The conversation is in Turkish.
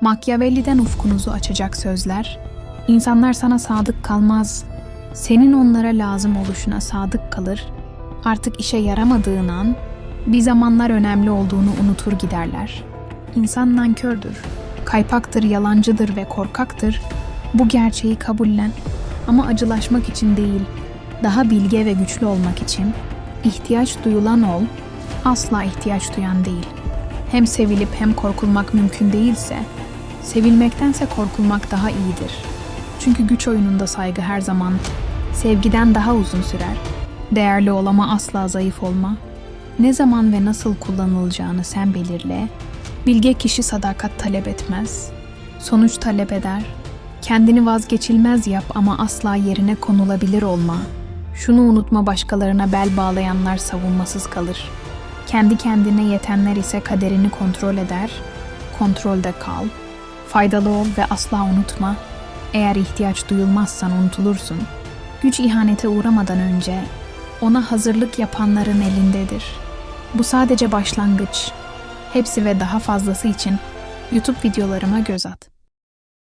Machiavelli'den ufkunuzu açacak sözler. İnsanlar sana sadık kalmaz. Senin onlara lazım oluşuna sadık kalır. Artık işe yaramadığın an bir zamanlar önemli olduğunu unutur giderler. İnsan nankördür, kaypaktır, yalancıdır ve korkaktır. Bu gerçeği kabullen ama acılaşmak için değil, daha bilge ve güçlü olmak için ihtiyaç duyulan ol, asla ihtiyaç duyan değil. Hem sevilip hem korkulmak mümkün değilse, sevilmektense korkulmak daha iyidir. Çünkü güç oyununda saygı her zaman sevgiden daha uzun sürer. Değerli ol ama asla zayıf olma. Ne zaman ve nasıl kullanılacağını sen belirle. Bilge kişi sadakat talep etmez. Sonuç talep eder. Kendini vazgeçilmez yap ama asla yerine konulabilir olma. Şunu unutma başkalarına bel bağlayanlar savunmasız kalır. Kendi kendine yetenler ise kaderini kontrol eder. Kontrolde kal. Faydalı ol ve asla unutma. Eğer ihtiyaç duyulmazsan unutulursun. Güç ihanete uğramadan önce ona hazırlık yapanların elindedir. Bu sadece başlangıç. Hepsi ve daha fazlası için YouTube videolarıma göz at.